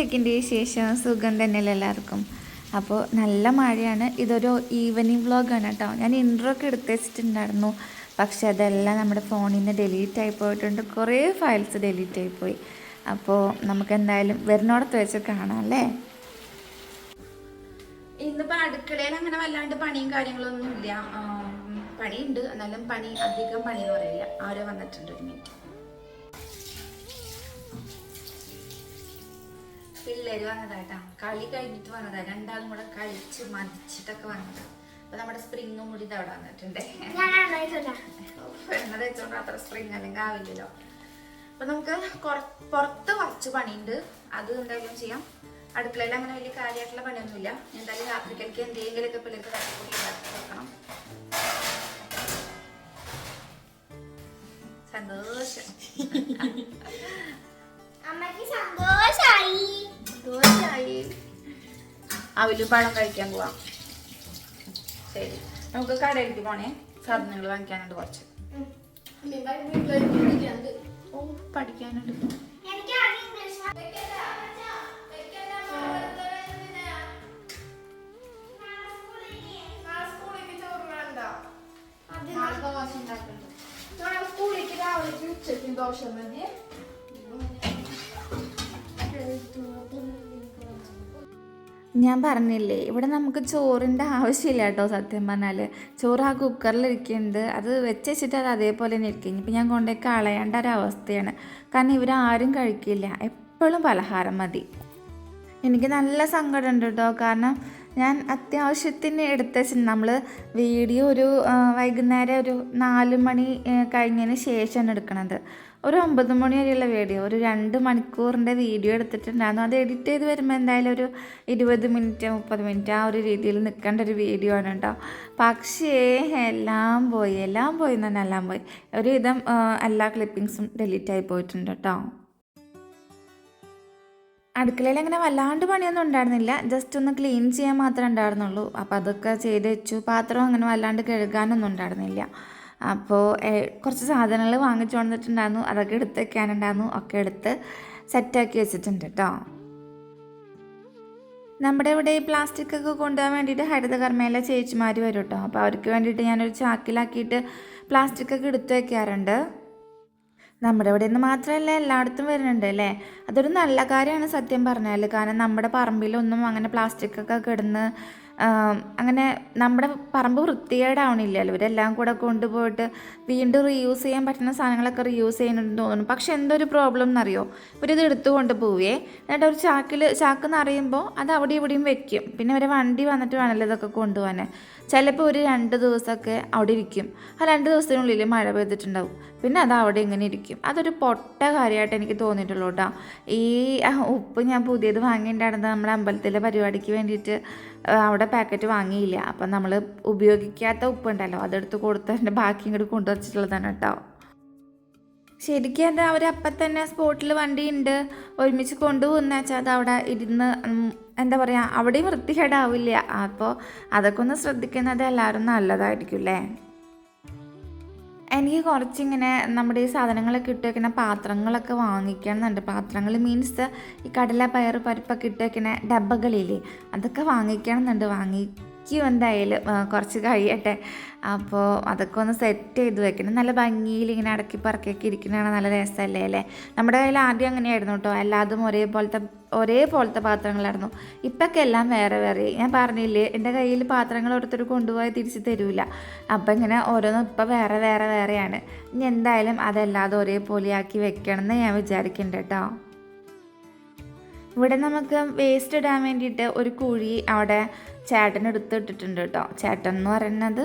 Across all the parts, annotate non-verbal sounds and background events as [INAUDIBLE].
എന്തൊക്കെയുണ്ട് വിശേഷം സുഖം തന്നെയല്ലേ എല്ലാവർക്കും? അപ്പോൾ നല്ല മഴയാണ്. ഇതൊരു ഈവനിങ് വ്ളോഗാണ് കേട്ടോ. ഞാൻ ഇൻട്രോ ഒക്കെ എടുത്ത് വെച്ചിട്ടുണ്ടായിരുന്നു. പക്ഷെ അതെല്ലാം നമ്മുടെ ഫോണിൽ നിന്ന് ഡിലീറ്റ് ആയി പോയിട്ടുണ്ട്. കുറേ ഫയൽസ് ഡിലീറ്റ് ആയി പോയി. അപ്പോൾ നമുക്ക് എന്തായാലും വരുന്നോടത്ത് വെച്ച് കാണാം അല്ലേ? ഇന്നിപ്പോൾ അടുക്കളയിൽ അങ്ങനെ വല്ലാണ്ട് പണിയും കാര്യങ്ങളൊന്നും ഇല്ല പണിയുണ്ട്. എന്നാലും പണി അധികം പണി എന്ന് പറയില്ല വന്നിട്ടുണ്ട് ഒരു മിനിറ്റ് പിള്ളേര് വന്നതായിട്ടാ. കളി കഴിഞ്ഞിട്ട് വന്നതാ. രണ്ടാളും കൂടെ കളിച്ച് മതിച്ചിട്ടൊക്കെ വന്നതാ. അപ്പൊ നമ്മുടെ സ്പ്രിങ്ങും കൂടി ഇത് അവിടെ വന്നിട്ടുണ്ട് എണ്ണ തേച്ചോണ്ട് അത്ര സ്പ്രിങ് അല്ലെങ്കിൽ ആവില്ലല്ലോ. അപ്പൊ നമുക്ക് പുറത്ത് കുറച്ച് പണിയുണ്ട്. അത് എന്തായാലും ചെയ്യാം. അടുക്കളയിൽ അങ്ങനെ വലിയ കാര്യമായിട്ടുള്ള പണിയൊന്നുമില്ല. എന്തായാലും രാത്രിക്കലേക്ക് എന്തെങ്കിലുമൊക്കെ പിള്ളേർക്ക് തട്ടിക്കൂടി ഉണ്ടാക്കി സന്തോഷം. അമ്മയ്ക്ക് സന്തോഷായി. സന്തോഷായി അവൽ പഴം കഴിക്കാൻ പോവാം. ശരി. നമുക്ക് കടയിലേക്ക് പോണേ. സാധനങ്ങൾ വാങ്ങിക്കാനുണ്ട് കുറച്ച്. ഓ പഠിക്കാനുണ്ട്. എനിക്ക് ആദ്യം ഇംഗ്ലീഷ് ഞാൻ പറഞ്ഞില്ലേ ഇവിടെ നമുക്ക് ചോറിന്റെ ആവശ്യമില്ല കേട്ടോ സത്യം പറഞ്ഞാൽ ചോറ് ആ കുക്കറിൽ ഇരിക്കുന്നുണ്ട് അത് വെച്ച് വെച്ചിട്ട് അത് അതേപോലെ തന്നെ ഇരിക്കും. ഇപ്പം ഞാൻ കൊണ്ടുപോയി കളയേണ്ട ഒരു അവസ്ഥയാണ് കാരണം ഇവരാരും കഴിക്കില്ല. എപ്പോഴും പലഹാരം മതി. എനിക്ക് നല്ല സങ്കടമുണ്ട് കേട്ടോ. കാരണം ഞാൻ അത്യാവശ്യത്തിന് എടുത്ത നമ്മൾ വീഡിയോ ഒരു വൈകുന്നേരം ഒരു നാല് മണി കഴിഞ്ഞതിന് ശേഷമാണ് എടുക്കണത്. ഒരു ഒമ്പത് മണി വരെയുള്ള വീഡിയോ ഒരു രണ്ട് മണിക്കൂറിന്റെ വീഡിയോ എടുത്തിട്ടുണ്ടായിരുന്നു. അത് എഡിറ്റ് ചെയ്ത് വരുമ്പോൾ എന്തായാലും ഒരു ഇരുപത് മിനിറ്റ് മുപ്പത് മിനിറ്റ് ആ ഒരു രീതിയിൽ നിൽക്കേണ്ട ഒരു വീഡിയോ ആണ് കേട്ടോ. പക്ഷേ എല്ലാം പോയി എല്ലാം പോയി എന്ന് തന്നെ എല്ലാം പോയി. ഒരുവിധം എല്ലാ ക്ലിപ്പിങ്സും ഡിലീറ്റ് ആയി പോയിട്ടുണ്ട് കേട്ടോ. അടുക്കളയിൽ അങ്ങനെ വല്ലാണ്ട് പണിയൊന്നും ഉണ്ടായിരുന്നില്ല. ജസ്റ്റ് ഒന്ന് ക്ലീൻ ചെയ്യാൻ മാത്രമേ ഉണ്ടായിരുന്നുള്ളൂ. അപ്പോൾ അതൊക്കെ ചെയ്ത് വെച്ചു. പാത്രം അങ്ങനെ വല്ലാണ്ട് കഴുകാനൊന്നും ഉണ്ടായിരുന്നില്ല. അപ്പോൾ കുറച്ച് സാധനങ്ങൾ വാങ്ങിച്ചു കൊണ്ടിട്ടുണ്ടായിരുന്നു അതൊക്കെ എടുത്ത് വെക്കാനുണ്ടായിരുന്നു. ഒക്കെ എടുത്ത് സെറ്റാക്കി വെച്ചിട്ടുണ്ട് കേട്ടോ നമ്മുടെ ഇവിടെ ഈ പ്ലാസ്റ്റിക് ഒക്കെ കൊണ്ടുപോകാൻ വേണ്ടിയിട്ട് ഹരിതകർമ്മയിലെ ചേച്ചിമാർ വരും കേട്ടോ അപ്പോൾ അവർക്ക് വേണ്ടിയിട്ട് ഞാനൊരു ചാക്കിലാക്കിയിട്ട് പ്ലാസ്റ്റിക് ഒക്കെ എടുത്തു വയ്ക്കാറുണ്ട് നമ്മുടെ ഇവിടെ നിന്ന് മാത്രമല്ല എല്ലായിടത്തും വരുന്നുണ്ട് അല്ലേ അതൊരു നല്ല കാര്യമാണ് സത്യം പറഞ്ഞാൽ കാരണം നമ്മുടെ പറമ്പിലൊന്നും അങ്ങനെ പ്ലാസ്റ്റിക് ഒക്കെ കിടന്ന് അങ്ങനെ നമ്മുടെ പറമ്പ് വൃത്തികേടാവണില്ലല്ലോ. ഇവരെല്ലാം കൂടെ കൊണ്ടുപോയിട്ട് വീണ്ടും റീയൂസ് ചെയ്യാൻ പറ്റുന്ന സാധനങ്ങളൊക്കെ റീയൂസ് ചെയ്യുന്നുണ്ടെന്ന് തോന്നുന്നു. പക്ഷെ എന്തൊരു പ്രോബ്ലം എന്നറിയോ? ഇവരിത് എടുത്തു കൊണ്ട് പോവേ എന്നിട്ട് ഒരു ചാക്കിൽ ചാക്ക് നിറയുമ്പോൾ അത് അവിടെ ഇവിടെയും വെക്കും. പിന്നെ ഇവരെ വണ്ടി വന്നിട്ട് വേണമല്ലോ ഇതൊക്കെ കൊണ്ടുപോകാൻ ചിലപ്പോൾ ഒരു രണ്ട് ദിവസമൊക്കെ അവിടെ ഇരിക്കും. ആ രണ്ട് ദിവസത്തിനുള്ളിൽ മഴ പെയ്തിട്ടുണ്ടാവും. പിന്നെ അത് അവിടെ ഇങ്ങനെ ഇരിക്കും. അതൊരു പൊട്ട കാര്യമായിട്ട് എനിക്ക് തോന്നിയിട്ടുള്ളൂ കേട്ടോ. ഈ ഉപ്പ് ഞാൻ പുതിയത് വാങ്ങിയിട്ടുണ്ടായിരുന്നത് നമ്മുടെ അമ്പലത്തിലെ പരിപാടിക്ക് വേണ്ടിയിട്ട് അവിടെ പാക്കറ്റ് വാങ്ങിയില്ല. അപ്പം നമ്മൾ ഉപയോഗിക്കാത്ത ഉപ്പുണ്ടല്ലോ അതെടുത്ത് കൊടുത്തതിന്റെ ബാക്കി ഇങ്ങോട്ട് കൊണ്ടുവച്ചിട്ടുള്ളതാണ് കേട്ടോ. ശരിക്കും അത് അവരപ്പം തന്നെ സ്പോട്ടിൽ വണ്ടി ഉണ്ട് ഒരുമിച്ച് കൊണ്ടുപോകുന്ന വെച്ചാൽ അത് അവിടെ ഇരുന്ന് എന്താ പറയുക അവിടെയും വൃത്തികേടാവില്ല. അപ്പോൾ അതൊക്കെ ഒന്ന് ശ്രദ്ധിക്കുന്നത് എല്ലാവരും നല്ലതായിരിക്കും അല്ലേ എനിക്ക് കുറച്ചിങ്ങനെ നമ്മുടെ ഈ സാധനങ്ങളൊക്കെ ഇട്ട് വയ്ക്കുന്ന പാത്രങ്ങളൊക്കെ വാങ്ങിക്കണമെന്നുണ്ട് പാത്രങ്ങൾ മീൻസ് ഈ കടല പയർ പരിപ്പൊക്കെ ഇട്ട് വയ്ക്കുന്ന ഡബ്ബകളില്ലേ അതൊക്കെ വാങ്ങിക്കണമെന്നുണ്ട് വാങ്ങിക്കും എന്തായാലും കുറച്ച് കഴിയട്ടെ. അപ്പോൾ അതൊക്കെ ഒന്ന് സെറ്റ് ചെയ്ത് വെക്കണം. നല്ല ഭംഗിയിൽ ഇങ്ങനെ അടക്കി പറക്കിയൊക്കെ ഇരിക്കുന്നതാണ് നല്ല രസമല്ലേ അല്ലേ? നമ്മുടെ കയ്യിൽ ആദ്യം അങ്ങനെയായിരുന്നു കേട്ടോ. എല്ലാതും ഒരേപോലത്തെ ഒരേപോലത്തെ പാത്രങ്ങളായിരുന്നു. ഇപ്പൊക്കെ എല്ലാം വേറെ വേറെ. ഞാൻ പറഞ്ഞില്ലേ എന്റെ കയ്യിൽ പാത്രങ്ങൾ ഓരോരുത്തർ കൊണ്ടുപോയി തിരിച്ച് തരൂല. അപ്പം ഇങ്ങനെ ഓരോന്നും ഇപ്പം വേറെ വേറെ വേറെയാണ്. ഇനി എന്തായാലും അതല്ലാതെ ഒരേപോലെയാക്കി വെക്കണം എന്ന് ഞാൻ വിചാരിക്കുന്നുണ്ട് കേട്ടോ. ഇവിടെ നമുക്ക് വേസ്റ്റ് ഇടാൻ വേണ്ടിയിട്ട് ഒരു കുഴി അവിടെ ചേട്ടൻ എടുത്തിട്ടിട്ടുണ്ട് കേട്ടോ ചേട്ടൻ എന്ന് പറയുന്നത്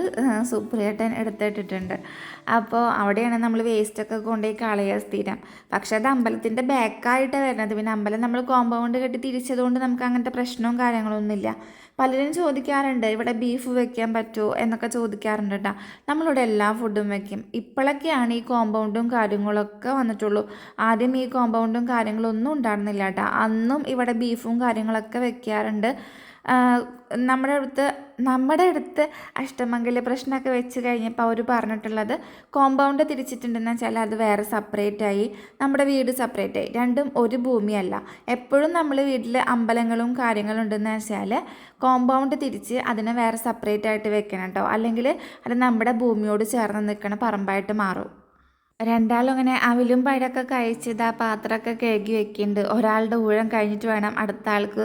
സുപ്രിയേട്ടൻ എടുത്തിട്ടിട്ടുണ്ട് അപ്പോൾ അവിടെയാണ് നമ്മൾ വേസ്റ്റൊക്കെ കൊണ്ടുപോയി കളയുക സ്ഥിരം. പക്ഷേ അത് അമ്പലത്തിന്റെ ബാക്കായിട്ടാണ് വരുന്നത്. പിന്നെ അമ്പലം നമ്മൾ കോമ്പൗണ്ട് കെട്ടി തിരിച്ചതുകൊണ്ട് നമുക്ക് അങ്ങനത്തെ പ്രശ്നവും കാര്യങ്ങളൊന്നുമില്ല. പലരും ചോദിക്കാറുണ്ട് ഇവിടെ ബീഫ് വെക്കാൻ പറ്റുമോ? എന്നൊക്കെ ചോദിക്കാറുണ്ട് കേട്ടോ നമ്മളിവിടെ എല്ലാ ഫുഡും വെക്കും. ഇപ്പോഴൊക്കെയാണ് ഈ കോമ്പൗണ്ടും കാര്യങ്ങളൊക്കെ വന്നിട്ടുള്ളൂ. ആദ്യം ഈ കോമ്പൗണ്ടും കാര്യങ്ങളൊന്നും ഉണ്ടായിരുന്നില്ല കേട്ടോ അന്നും ഇവിടെ ബീഫും കാര്യങ്ങളൊക്കെ വെക്കാറുണ്ട്. നമ്മുടെ അടുത്ത് നമ്മുടെ അടുത്ത് അഷ്ടമംഗല പ്രശ്നമൊക്കെ വെച്ച് കഴിഞ്ഞപ്പോൾ അവർ പറഞ്ഞിട്ടുള്ളത് കോമ്പൗണ്ട് തിരിച്ചിട്ടുണ്ടെന്ന് വെച്ചാൽ അത് വേറെ സെപ്പറേറ്റ് ആയി നമ്മുടെ വീട് സെപ്പറേറ്റ് ആയി. രണ്ടും ഒരു ഭൂമിയല്ല. എപ്പോഴും നമ്മൾ വീട്ടിൽ അമ്പലങ്ങളും കാര്യങ്ങളും ഉണ്ടെന്ന് വെച്ചാൽ കോമ്പൗണ്ട് തിരിച്ച് അതിനെ വേറെ സെപ്പറേറ്റ് ആയിട്ട് വെക്കണം കേട്ടോ അല്ലെങ്കിൽ അത് നമ്മുടെ ഭൂമിയോട് ചേർന്ന് നിൽക്കണ പറമ്പായിട്ട് മാറും. രണ്ടാളും അങ്ങനെ അവിലും പഴമൊക്കെ കഴിച്ചത് ആ പാത്രമൊക്കെ കഴുകി വെക്കുന്നുണ്ട് ഒരാളുടെ ഊഴം കഴിഞ്ഞിട്ട് വേണം അടുത്ത ആൾക്ക്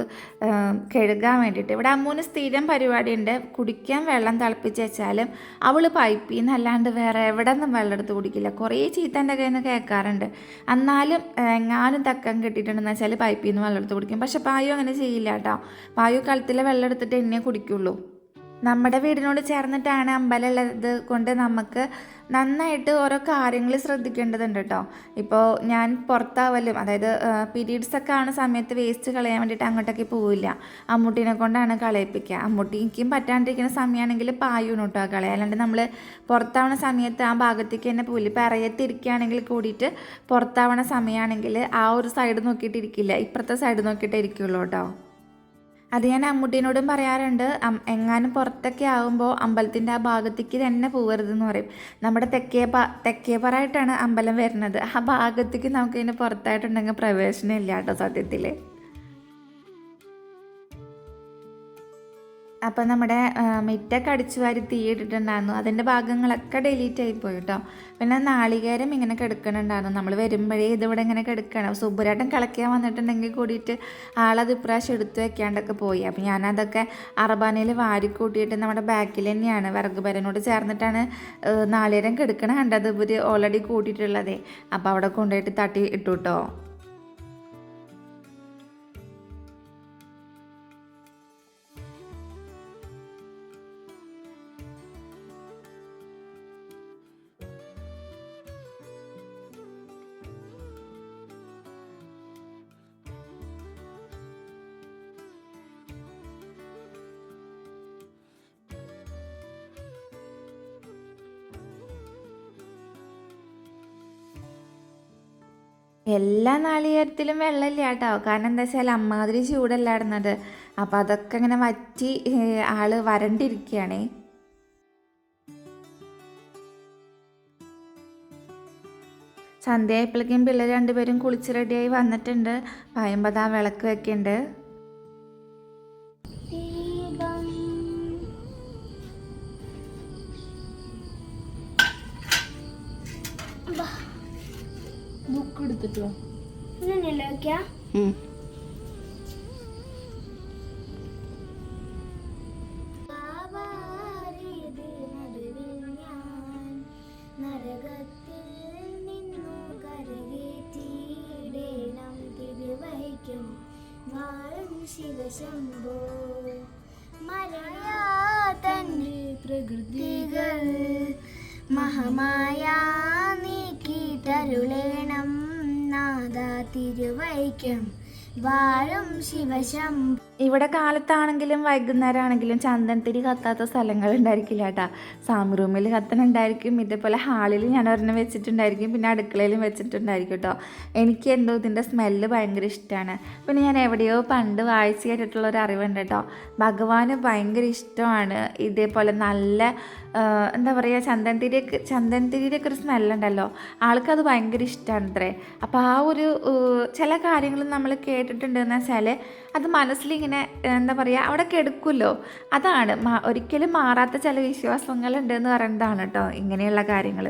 കഴുകാൻ വേണ്ടിയിട്ട്. ഇവിടെ അമ്മൂന് സ്ഥിരം പരിപാടിയുണ്ട്. കുടിക്കാൻ വെള്ളം തിളപ്പിച്ച് വെച്ചാലും അവൾ പൈപ്പിൽ നിന്ന് അല്ലാണ്ട് വേറെ എവിടെ നിന്നും വെള്ളം എടുത്ത് കുടിക്കില്ല. കുറേ ചീത്ത എന്റെ കയ്യിൽ നിന്ന് കേൾക്കാറുണ്ട്. എന്നാലും എങ്ങാനും തക്കം കിട്ടിയിട്ടുണ്ടെന്ന് വെച്ചാൽ പൈപ്പിൽ നിന്ന് വെള്ളം എടുത്ത് കുടിക്കും. പക്ഷെ പായു അങ്ങനെ ചെയ്യില്ല കേട്ടോ. പായു കളത്തിലെ വെള്ളം എടുത്തിട്ട് എന്നെ കുടിക്കുള്ളൂ. നമ്മുടെ വീടിനോട് ചേർന്നിട്ടാണ് അമ്പലം ഉള്ളത് കൊണ്ട് നമുക്ക് നന്നായിട്ട് ഓരോ കാര്യങ്ങൾ ശ്രദ്ധിക്കേണ്ടതുണ്ട് കേട്ടോ. ഇപ്പോൾ ഞാൻ പുറത്താവലും അതായത് പീരീഡ്സ് ഒക്കെ ആണ് സമയത്ത് വേസ്റ്റ് കളയാൻ വേണ്ടിയിട്ട് അങ്ങോട്ടൊക്കെ പോവില്ല. അമ്മൂട്ടീനെ കൊണ്ടാണ് കളയിപ്പിക്കുക. അമ്മൂട്ടിക്കും പറ്റാണ്ടിരിക്കുന്ന സമയമാണെങ്കിൽ പായൂണ് കേട്ടോ കളയുക അല്ലാണ്ട് നമ്മൾ പുറത്താവണ സമയത്ത് ആ ഭാഗത്തേക്ക് തന്നെ പോവില്ല. ഇപ്പോൾ ഇറയത്തിരിക്കുകയാണെങ്കിൽ കൂടിയിട്ട് പുറത്താവണ സമയമാണെങ്കിൽ ആ ഒരു സൈഡ് നോക്കിയിട്ടിരിക്കില്ല ഇപ്പുറത്തെ സൈഡ് നോക്കിയിട്ടേ ഇരിക്കുള്ളൂ കേട്ടോ. അത് ഞാൻ അമ്മൂട്ടീനോടും പറയാറുണ്ട്. എങ്ങാനും പുറത്തൊക്കെ ആകുമ്പോൾ അമ്പലത്തിന്റെ ആ ഭാഗത്തേക്ക് തന്നെ പോകരുതെന്ന് പറയും. നമ്മുടെ തെക്കേ തെക്കേപ്പറായിട്ടാണ് അമ്പലം വരുന്നത്. ആ ഭാഗത്തേക്ക് നമുക്കതിന് പുറത്തായിട്ടുണ്ടെങ്കിൽ പ്രവേശനം ഇല്ല കേട്ടോ സത്യത്തിൽ അപ്പോൾ നമ്മുടെ മിറ്റൊക്കെ അടിച്ചു വാരി തീയിട്ടിട്ടുണ്ടായിരുന്നു അതിന്റെ ഭാഗങ്ങളൊക്കെ ഡെലീറ്റ് ആയി കേട്ടോ പിന്നെ നാളികേരം ഇങ്ങനെ കിടക്കണുണ്ടായിരുന്നു. നമ്മൾ വരുമ്പോഴേ ഇതിവിടെ ഇങ്ങനെ കിടക്കണം. സുബുരാട്ടം കളയ്ക്കാൻ വന്നിട്ടുണ്ടെങ്കിൽ കൂടിയിട്ട് ആളത് ഇപ്രാവശ്യം എടുത്തു വെക്കാണ്ടൊക്കെ പോയി. അപ്പോൾ ഞാനതൊക്കെ അറബാനയിൽ വാരി കൂട്ടിയിട്ട് നമ്മുടെ ബാക്കിൽ തന്നെയാണ് വിറക് പരനോട് ചേർന്നിട്ടാണ് നാളികേരം കിടക്കണ കണ്ടത്. ഇവർ ഓൾറെഡി കൂട്ടിയിട്ടുള്ളതേ. അപ്പോൾ അവിടെ കൊണ്ടുപോയിട്ട് തട്ടി ഇട്ടു കേട്ടോ എല്ലാ നാളികേരത്തിലും വെള്ളമില്ല കേട്ടോ. കാരണം എന്താ വെച്ചാൽ അമ്മാതിരി ചൂടല്ലായിരുന്നത്. അപ്പം അതൊക്കെ ഇങ്ങനെ വറ്റി ആൾ വരണ്ടിരിക്കുകയാണേ. സന്ധ്യയായപ്പോഴേക്കും പിള്ളേർ രണ്ടുപേരും കുളിച്ച് റെഡിയായി വന്നിട്ടുണ്ട്. പറയുമ്പോൾ ആ വിളക്ക് വെക്കുന്നുണ്ട്. വാഴും ശിവശംഭോ. മലയാ തന്നെ പ്രകൃതികൾ മഹമായ നീക്കിട്ടരുളേണം നാദ തിരുവൈക്കം വാഴും ശിവശം. ഇവിടെ കാലത്താണെങ്കിലും വൈകുന്നേരം ആണെങ്കിലും ചന്ദനത്തിരി കത്താത്ത സ്ഥലങ്ങൾ ഉണ്ടായിരിക്കില്ല കേട്ടാ. സാമി റൂമിൽ കത്തണുണ്ടായിരിക്കും ഇതേപോലെ ഹാളിൽ ഞാൻ ഒരെണ്ണം വെച്ചിട്ടുണ്ടായിരിക്കും പിന്നെ അടുക്കളയിലും വെച്ചിട്ടുണ്ടായിരിക്കും കേട്ടോ. എനിക്ക് എന്തോ ഇതിന്റെ സ്മെല്ല് ഭയങ്കര ഇഷ്ടമാണ്. പിന്നെ ഞാൻ എവിടെയോ പണ്ട് വായിച്ച് കേട്ടിട്ടുള്ള ഒരു അറിവുണ്ട് കേട്ടോ. ഭഗവാന് ഭയങ്കര ഇഷ്ടമാണ് ഇതേപോലെ നല്ല എന്താ പറയുക ചന്ദനത്തിരിയൊക്കെ ഒക്കെ ഒരു സ്മെല്ലുണ്ടല്ലോ. ആൾക്കത് ഭയങ്കര ഇഷ്ടമാണ് അത്രേ അപ്പോൾ ആ ഒരു ചില കാര്യങ്ങൾ നമ്മൾ കേട്ടിട്ടുണ്ട് എന്ന് വെച്ചാൽ അത് മനസ്സിലിങ്ങനെ എന്താ പറയുക അവിടെ കെടുക്കുമല്ലോ. അതാണ് ഒരിക്കലും മാറാത്ത ചില വിശ്വാസങ്ങളുണ്ട് എന്ന് പറയുന്നതാണ് കേട്ടോ ഇങ്ങനെയുള്ള കാര്യങ്ങൾ.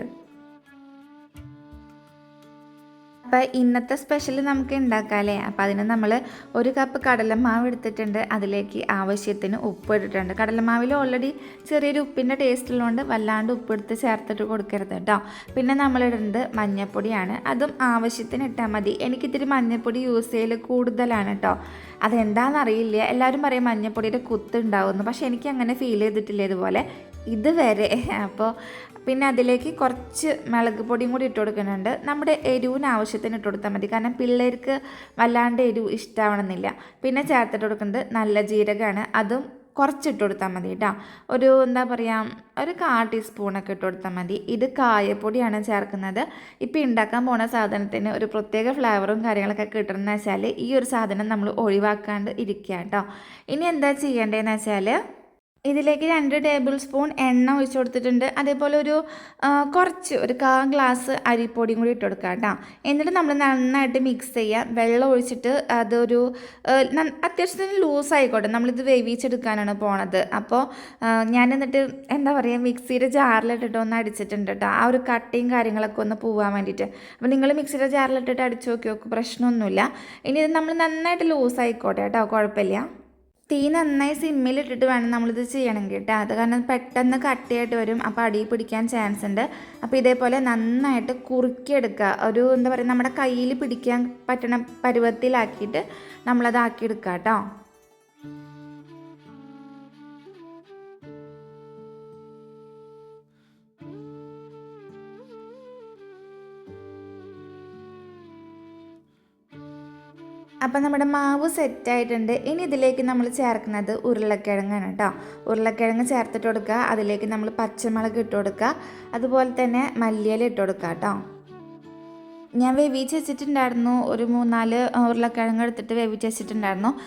അപ്പോൾ ഇന്നത്തെ സ്പെഷ്യൽ നമുക്ക് ഉണ്ടാക്കാമല്ലേ അപ്പോൾ അതിന് നമ്മൾ ഒരു കപ്പ് കടലമാവ് എടുത്തിട്ടുണ്ട്. അതിലേക്ക് ആവശ്യത്തിന് ഉപ്പ് ഇട്ടിട്ടുണ്ട്. കടലമാവിൽ ഓൾറെഡി ചെറിയൊരു ഉപ്പിന്റെ ടേസ്റ്റ് ഉള്ളതുകൊണ്ട് വല്ലാണ്ട് ഉപ്പ് ഉപ്പെടുത്ത് ചേർത്തിട്ട് കൊടുക്കരുത് കേട്ടോ പിന്നെ നമ്മൾ ഇടുന്നത് മഞ്ഞൾപ്പൊടിയാണ് അതും ആവശ്യത്തിന് ഇട്ടാൽ മതി. എനിക്കിത്തിരി മഞ്ഞൾപ്പൊടി യൂസ് ചെയ്യൽ കൂടുതലാണ് കേട്ടോ അതെന്താണെന്നറിയില്ല എല്ലാവരും പറയും മഞ്ഞൾപ്പൊടിയുടെ കുത്ത് ഉണ്ടാവുമെന്ന് പക്ഷേ എനിക്ക് അങ്ങനെ ഫീൽ ചെയ്തിട്ടില്ല ഇതുപോലെ. ഇതുവരെ. അപ്പോൾ പിന്നെ അതിലേക്ക് കുറച്ച് മുളക് പൊടിയും കൂടി ഇട്ട് കൊടുക്കുന്നുണ്ട്. നമ്മുടെ എരിവിന് ആവശ്യത്തിന് ഇട്ട് കൊടുത്താൽ മതി. കാരണം പിള്ളേർക്ക് വല്ലാണ്ട് എരിവ് ഇഷ്ടമാവണമെന്നില്ല പിന്നെ ചേർത്തിട്ട് കൊടുക്കുന്നത് നല്ല ജീരകമാണ്. അതും കുറച്ചിട്ട് കൊടുത്താൽ മതി കേട്ടോ. ഒരു എന്താ പറയുക ഒരു കാ ടീസ്പൂണൊക്കെ ഇട്ട് കൊടുത്താൽ മതി. ഇത് കായപ്പൊടിയാണ് ചേർക്കുന്നത്. ഇപ്പോൾ ഉണ്ടാക്കാൻ പോണ സാധനത്തിന് ഒരു പ്രത്യേക ഫ്ലേവറും കാര്യങ്ങളൊക്കെ കിട്ടണമെന്ന് വെച്ചാൽ ഈ ഒരു സാധനം നമ്മൾ ഒഴിവാക്കാണ്ട് ഇരിക്കുക കേട്ടോ. ഇനി എന്താ ചെയ്യേണ്ടതെന്ന് വെച്ചാൽ ഇതിലേക്ക് രണ്ട് ടേബിൾ സ്പൂൺ എണ്ണ ഒഴിച്ചു കൊടുത്തിട്ടുണ്ട്. അതേപോലെ ഒരു കുറച്ച് ഒരു കാ ഗ്ലാസ് അരിപ്പൊടിയും കൂടി ഇട്ട് കൊടുക്കുക കേട്ടോ. എന്നിട്ട് നമ്മൾ നന്നായിട്ട് മിക്സ് ചെയ്യുക വെള്ളം ഒഴിച്ചിട്ട് അതൊരു അത്യാവശ്യത്തിന് ലൂസ് ആയിക്കോട്ടെ. നമ്മളിത് വേവിച്ചെടുക്കാനാണ് പോണത്. അപ്പോൾ ഞാൻ എന്നിട്ട് എന്താ പറയുക മിക്സിയുടെ ജാറിലിട്ടിട്ട് ഒന്ന് അടിച്ചിട്ടുണ്ട് കേട്ടോ. ആ ഒരു കട്ടയും കാര്യങ്ങളൊക്കെ ഒന്ന് പോവാൻ വേണ്ടിയിട്ട്. അപ്പോൾ നിങ്ങൾ മിക്സിയുടെ ജാറിലിട്ടിട്ട് അടിച്ച് നോക്കി നോക്കും പ്രശ്നമൊന്നുമില്ല. ഇനി ഇത് നമ്മൾ നന്നായിട്ട് ലൂസ് ആയിക്കോട്ടെ കേട്ടോ. കുഴപ്പമില്ല. തീ നന്നായി സിമ്മിലിട്ടിട്ട് വേണം നമ്മളിത് ചെയ്യണം കേട്ടോ അത് കാരണം പെട്ടെന്ന് കട്ടിയായിട്ട് വരും. അപ്പോൾ അടിയിൽ പിടിക്കാൻ ചാൻസ് ഉണ്ട്. അപ്പോൾ ഇതേപോലെ നന്നായിട്ട് കുറുക്കിയെടുക്കുക. ഒരു എന്താ പറയുക നമ്മുടെ കയ്യിൽ പിടിക്കാൻ പറ്റണ പരുവത്തിലാക്കിയിട്ട് നമ്മളത് ആക്കിയെടുക്കുക കേട്ടോ അപ്പം നമ്മുടെ മാവ് സെറ്റായിട്ടുണ്ട് ഇനി ഇതിലേക്ക് നമ്മൾ ചേർക്കുന്നത് ഉരുളക്കിഴങ്ങാണ് കേട്ടോ ഉരുളക്കിഴങ്ങ് ചേർത്തിട്ട് കൊടുക്കുക. അതിലേക്ക് നമ്മൾ പച്ചമുളക് ഇട്ട് കൊടുക്കുക. അതുപോലെ തന്നെ മല്ലിയില ഇട്ട് കൊടുക്കുക കേട്ടോ ഞാൻ വേവിച്ച് വെച്ചിട്ടുണ്ടായിരുന്നു. ഒരു മൂന്നാൽ ഉരുളക്കിഴങ്ങ് എടുത്തിട്ട് വേവിച്ച് വെച്ചിട്ടുണ്ടായിരുന്നു.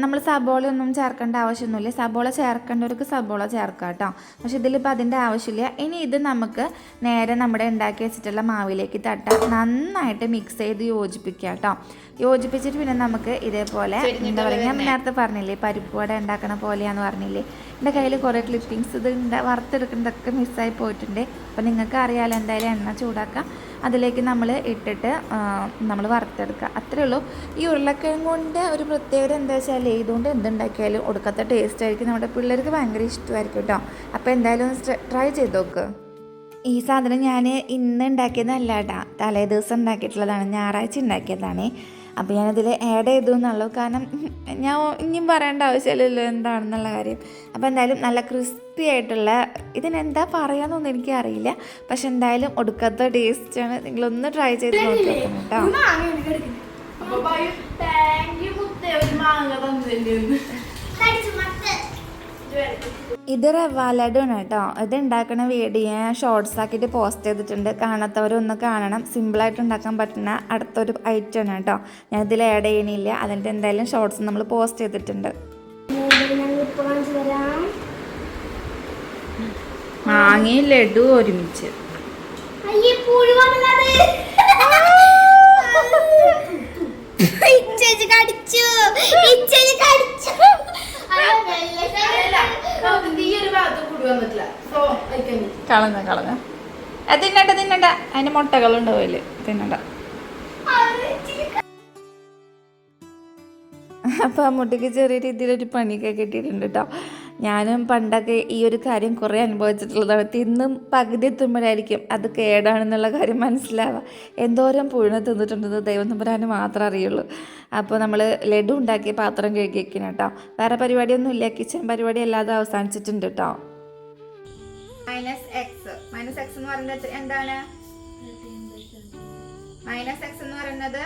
നമ്മൾ സബോള ഒന്നും ചേർക്കേണ്ട ആവശ്യമൊന്നുമില്ല. സബോള ചേർക്കേണ്ടവർക്ക് സബോള ചേർക്കാം കേട്ടോ. പക്ഷെ ഇതിലിപ്പോൾ അതിന്റെ ആവശ്യമില്ല. ഇനി ഇത് നമുക്ക് നേരെ നമ്മുടെ ഉണ്ടാക്കി വെച്ചിട്ടുള്ള മാവിലേക്ക് തട്ടാം. നന്നായിട്ട് മിക്സ് ചെയ്ത് യോജിപ്പിക്കുക കേട്ടോ. യോജിപ്പിച്ചിട്ട് പിന്നെ നമുക്ക് ഇതേപോലെ എന്താ പറയുക ഞാൻ നേരത്തെ പറഞ്ഞില്ലേ പരിപ്പ് വട ഉണ്ടാക്കണ പോലെയാന്ന് പറഞ്ഞില്ലേ? എന്റെ കയ്യിൽ കുറേ ക്ലിപ്പിങ്സ് ഇത് ഉണ്ടാ- വറുത്തെടുക്കുന്നതൊക്കെ മിസ്സായി പോയിട്ടുണ്ട്. അപ്പോൾ നിങ്ങൾക്ക് അറിയാലോ എന്തായാലും എണ്ണ ചൂടാക്കാം. അതിലേക്ക് നമ്മൾ ഇട്ടിട്ട് നമ്മൾ വറുത്തെടുക്കുക. അത്രേ ഉള്ളൂ. ഈ ഉരുളക്കിഴങ്ങ് കൊണ്ട് ഒരു പ്രത്യേകത എന്താ വെച്ചാൽ ഇതുകൊണ്ട് എന്തുണ്ടാക്കിയാലും ഒടുക്കത്തെ ടേസ്റ്റ് ആയിരിക്കും. നമ്മുടെ പിള്ളേർക്ക് ഭയങ്കര ഇഷ്ടമായിരിക്കും കേട്ടോ. അപ്പോൾ എന്തായാലും ഒന്ന് ട്രൈ ചെയ്ത് നോക്ക്. ഈ സാധനം ഞാൻ ഇന്ന് ഉണ്ടാക്കിയതല്ല കേട്ടോ തലേ ദിവസം ഉണ്ടാക്കിയിട്ടുള്ളതാണ്. ഞായറാഴ്ച ഉണ്ടാക്കിയതാണ്. അപ്പോൾ ഞാനതിൽ ആഡ് ചെയ്തു എന്നുള്ളൂ കാരണം ഞാൻ ഇനിയും പറയേണ്ട ആവശ്യമില്ലല്ലോ എന്താണെന്നുള്ള കാര്യം. അപ്പോൾ എന്തായാലും നല്ല ക്രിസ്പി ആയിട്ടുള്ള ഇതിനെന്താ പറയാന്നൊന്നും എനിക്കറിയില്ല. പക്ഷെ എന്തായാലും ഒടുക്കത്തെ ടേസ്റ്റാണ് നിങ്ങളൊന്ന് ട്രൈ ചെയ്ത് നോക്കി മാങ്ങ കേട്ടോ ഇത് റവ ലഡുവാണ് കേട്ടോ. ഇത് ഉണ്ടാക്കുന്ന വീഡിയോ ഞാൻ ഷോർട്സ് ആക്കിയിട്ട് പോസ്റ്റ് ചെയ്തിട്ടുണ്ട്. കാണാത്തവരൊന്ന് കാണണം. സിമ്പിളായിട്ട് ഉണ്ടാക്കാൻ പറ്റുന്ന അടുത്തൊരു ഐറ്റം ആണ് കേട്ടോ. ഞാൻ ഇതിൽ ആഡ് ചെയ്യണില്ല അതിന്റെ എന്തായാലും ഷോർട്സ് നമ്മൾ പോസ്റ്റ് ചെയ്തിട്ടുണ്ട്. ഇപ്പൊ കാണിച്ചു തരാം മാങ്ങയും ലഡു ഒരുമിച്ച് [LAUGHS] ഇച്ചേച്ചി കടിച്ചു. ചേച്ചി കടിച്ചു. കളഞ്ഞ കളഞ്ഞ. തിന്നണ്ട തിന്നണ്ട. അതിന് അതിന്റെ മുട്ടകളുണ്ടാവില്ല തിന്നണ്ട. അപ്പം അമ്മൂട്ടിക്ക് ചെറിയ രീതിയിലൊരു പണിയൊക്കെ കിട്ടിയിട്ടുണ്ട് കേട്ടോ ഞാനും പണ്ടൊക്കെ ഈ ഒരു കാര്യം കുറേ അനുഭവിച്ചിട്ടുള്ളതാണ് തിന്നും പകുതി എത്തുമ്പോഴായിരിക്കും അത് കേടാണെന്നുള്ള കാര്യം മനസ്സിലാവുക. എന്തോരം പുഴുന്ന തിന്നിട്ടുണ്ടെന്ന് ദൈവം തമ്പുരാന് മാത്രമേ അറിയുള്ളൂ. അപ്പോൾ നമ്മൾ ലഡു ഉണ്ടാക്കിയ പാത്രം കഴുകി വെക്കണം കേട്ടോ. വേറെ പരിപാടിയൊന്നും ഇല്ല. കിച്ചൺ പരിപാടി അല്ലാതെ അവസാനിച്ചിട്ടുണ്ട് കേട്ടോ. Minus X. മൈനസ് എക്സ് എന്ന് പറയുന്നത് എന്താണ്? മൈനസ് എക്സ് എന്ന് പറയുന്നത്?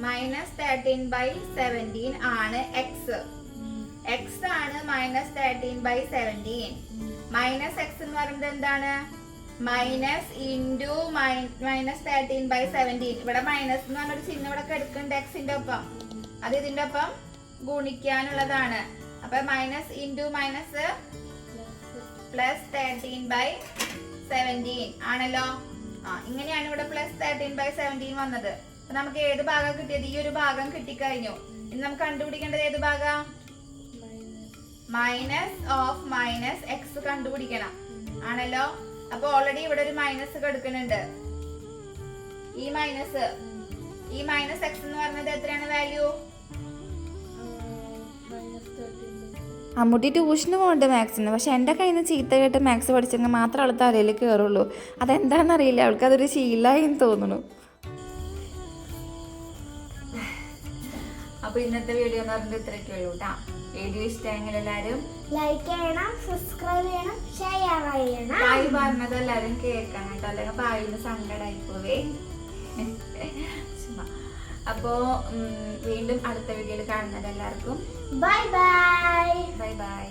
മൈനസ് തേർട്ടീൻ ബൈ സെവന്റീൻ ആണ് എക്സ്. എക്സ് ആണ് minus thirteen by seventeen minus x എന്ന് പറയുന്നത് എന്താണ്? Minus into minus thirteen by seventeen ഇവിടെ മൈനസ് എന്ന് പറഞ്ഞൊരു ചിഹ്നം ഇവിടെ എടുക്കുന്നുണ്ട് എക്സിന്റെ ഒപ്പം. അത് ഇതിന്റെ ഒപ്പം ഗുണിക്കാനുള്ളതാണ്. അപ്പൊ minus into minus plus thirteen by seventeen ആണല്ലോ? ആ ഇങ്ങനെയാണ് ഇവിടെ പ്ലസ് തേർട്ടീൻ ബൈ സെവന്റീൻ വന്നത്. അപ്പൊ നമുക്ക് ഏത് ഭാഗം കിട്ടിയത്? ഈ ഒരു ഭാഗം കിട്ടിക്കഴിഞ്ഞു. ഇനി നമുക്ക് കണ്ടുപിടിക്കേണ്ടത് ഏത് ഭാഗം? മൈനസ് ഓഫ് മൈനസ് എക്സ് കണ്ടുപിടിക്കണം. ആണല്ലോ? അപ്പൊ ഓൾറെഡി ഇവിടെ ഒരു മൈനസ് കൊടുക്കുന്നുണ്ട് ഈ മൈനസ് ഈ മൈനസ് എക്സ് എന്ന് പറഞ്ഞത് എത്രയാണ് വാല്യൂ അമ്മൂട്ടി ട്യൂഷന് പോകുന്നുണ്ട് മാത്സിന് പക്ഷെ എന്റെ കയ്യിൽ നിന്ന് ചീത്ത കേട്ട് മാത്സ് പഠിച്ചെങ്കിൽ മാത്രം അവൾ തലയിൽ കയറുള്ളൂ. അതെന്താണെന്നറിയില്ല. അവൾക്ക് അതൊരു ശീലമായി തോന്നുന്നു. അപ്പൊ ഇന്നത്തെ വീഡിയോ എന്ന് പറഞ്ഞിട്ട് ഇത്രയൊക്കെ ഉള്ളൂ കേട്ടാ വീഡിയോ ഇഷ്ടമെങ്കിൽ എല്ലാരും ലൈക്ക് ചെയ്യണം സബ്സ്ക്രൈബ് ചെയ്യണം ഷെയർ ചെയ്യണം. ആയി പറഞ്ഞത് എല്ലാരും കേൾക്കണം കേട്ടോ അല്ലെങ്കിൽ പായിന്ന് സങ്കടമായി പോവേ അപ്പോ വീണ്ടും അടുത്ത വീഡിയോയിൽ കാണുന്നത് എല്ലാവർക്കും. Bye bye bye bye